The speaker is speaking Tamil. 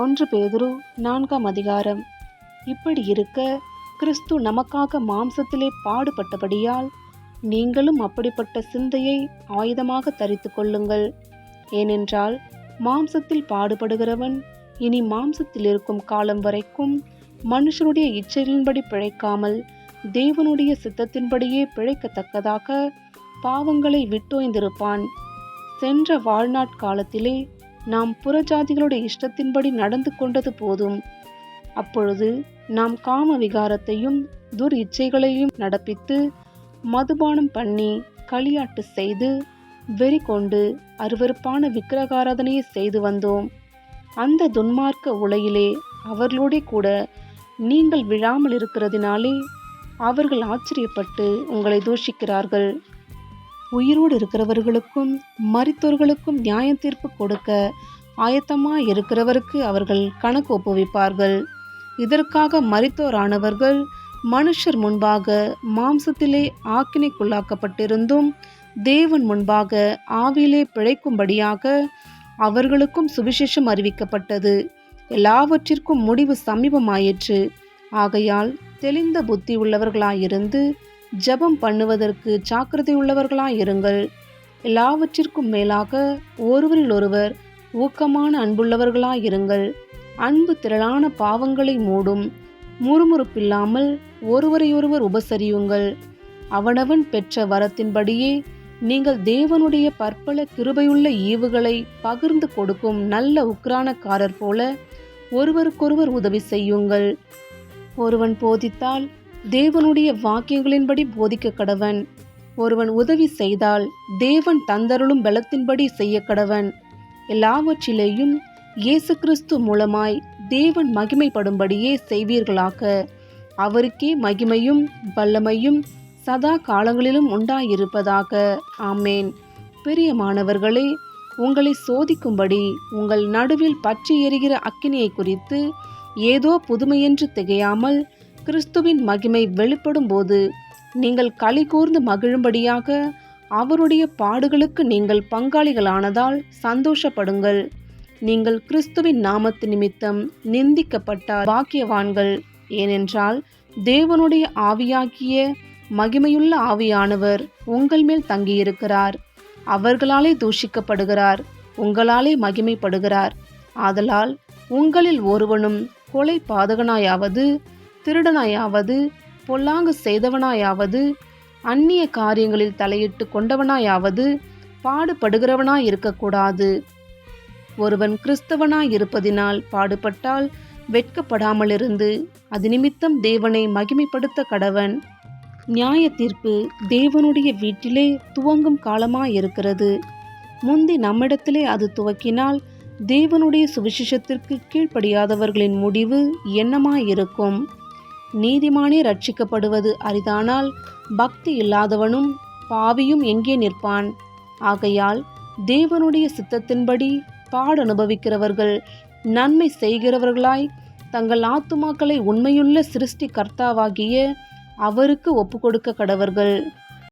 ஒன்று பேதுரு நான்காம் அதிகாரம். இப்படி இருக்க கிறிஸ்து நமக்காக மாம்சத்திலே பாடுபட்டபடியால் நீங்களும் அப்படிப்பட்ட சிந்தையை ஆயுதமாக தரித்து கொள்ளுங்கள். ஏனென்றால் மாம்சத்தில் பாடுபடுகிறவன் இனி மாம்சத்தில் இருக்கும் காலம் வரைக்கும் மனுஷனுடைய இச்சைகளின்படி பிழைக்காமல் தேவனுடைய சித்தத்தின்படியே பிழைக்கத்தக்கதாக பாவங்களை விட்டோய்ந்திருப்பான். சென்ற வாழ்நாட்காலத்திலே நாம் புறஜாதிகளுடைய இஷ்டத்தின்படி நடந்து கொண்டது போதும். அப்பொழுது நாம் காம விகாரத்தையும் துர் இச்சைகளையும் நடப்பித்து மதுபானம் பண்ணி களியாட்டு செய்து வெறி கொண்டு அருவருப்பான விக்கிரகாராதனையை செய்து வந்தோம். அந்த துன்மார்க்க உலையிலே அவர்களோடே கூட நீங்கள் விழாமல் இருக்கிறதினாலே அவர்கள் ஆச்சரியப்பட்டு உங்களை தூஷிக்கிறார்கள். உயிரோடு இருக்கிறவர்களுக்கும் மரித்தோர்களுக்கும் நியாய தீர்ப்பு கொடுக்க ஆயத்தமாக இருக்கிறவருக்கு அவர்கள் கணக்கு ஒப்புவிப்பார்கள். இதற்காக மரித்தோரானவர்கள் மனுஷர் முன்பாக மாம்சத்திலே ஆக்கினைக்குள்ளாக்கப்பட்டிருந்தும் தேவன் முன்பாக ஆவியிலே பிழைக்கும்படியாக அவர்களுக்கும் சுவிசேஷம் அறிவிக்கப்பட்டது. எல்லாவற்றிற்கும் முடிவு சமீபமாயிற்று. ஆகையால் தெளிந்த புத்தி உள்ளவர்களாயிருந்து ஜெபம் பண்ணுவதற்கு ஜாக்கிரதை உள்ளவர்களாயிருங்கள் எல்லாவற்றிற்கும் மேலாக ஒருவரில் ஒருவர் ஊக்கமான அன்புள்ளவர்களாயிருங்கள் அன்பு திரளான பாவங்களை மூடும். முறுமுறுப்பில்லாமல் ஒருவரையொருவர் உபசரியுங்கள். அவனவன் பெற்ற வரத்தின்படியே நீங்கள் தேவனுடைய பற்பல கிருபையுள்ள ஈவுகளை பகிர்ந்து கொடுக்கும் நல்ல உக்ரானக்காரர் போல ஒருவருக்கொருவர் உதவி செய்யுங்கள். ஒருவன் போதித்தால் தேவனுடைய வாக்கியங்களின்படி போதிக்க கடவன். ஒருவன் உதவி செய்தால் தேவன் தந்தருளும் பலத்தின்படி செய்ய கடவன். எல்லாவற்றிலேயும் இயேசு கிறிஸ்து மூலமாய் தேவன் மகிமைப்படும்படியே செய்வீர்களாக. அவருக்கே மகிமையும் வல்லமையும் சதா காலங்களிலும் உண்டாயிருப்பதாக. ஆமேன். பிரியமானவர்களே உங்களை சோதிக்கும்படி உங்கள் நடுவில் பற்றி எரிகிற அக்கினியை குறித்து ஏதோ புதுமையென்று திகையாமல் கிறிஸ்துவின் மகிமை வெளிப்படும் போது நீங்கள் களி கூர்ந்து மகிழும்படியாக அவருடைய பாடுகளுக்கு நீங்கள் பங்காளிகளானதால் சந்தோஷப்படுங்கள். நீங்கள் கிறிஸ்துவின் நாமத்து நிமித்தம் நிந்திக்கப்பட்ட பாக்கியவான்கள். ஏனென்றால் தேவனுடைய ஆவியாகிய மகிமையுள்ள ஆவியானவர் உங்கள் மேல் தங்கியிருக்கிறார். அவர்களாலே தூஷிக்கப்படுகிறார் உங்களாலே மகிமைப்படுகிறார். ஆதலால் உங்களில் ஒருவனும் கொலை பாதகனாயாவது திருடனாயாவது பொல்லாங்கு செய்தவனாயாவது அந்நிய காரியங்களில் தலையிட்டு கொண்டவனாயாவது பாடுபடுகிறவனாய் இருக்கக்கூடாது. ஒருவன் கிறிஸ்தவனாய் இருப்பதினால் பாடுபட்டால் வெட்கப்படாமல் இருந்து அது நிமித்தம் தேவனை மகிமைப்படுத்த கடவன். நியாய தீர்ப்பு தேவனுடைய வீட்டிலே துவங்கும் காலமாயிருக்கிறது முந்தி நம்மிடத்திலே அது துவக்கினால் தேவனுடைய சுவிசேஷத்திற்கு கீழ்ப்படியாதவர்களின் முடிவு என்னமாயிருக்கும் நீதிமானே ரட்சிக்கப்படுவது அரிதானால் பக்தி இல்லாதவனும் பாவியும் எங்கே நிற்பான்? ஆகையால் தேவனுடைய சித்தத்தின்படி பாடு அனுபவிக்கிறவர்கள் நன்மை செய்கிறவர்களாய் தங்கள் ஆத்துமாக்களை உண்மையுள்ள சிருஷ்டி கர்த்தாவாகிய அவருக்கு ஒப்புக்கொடுக்க கடவர்கள்.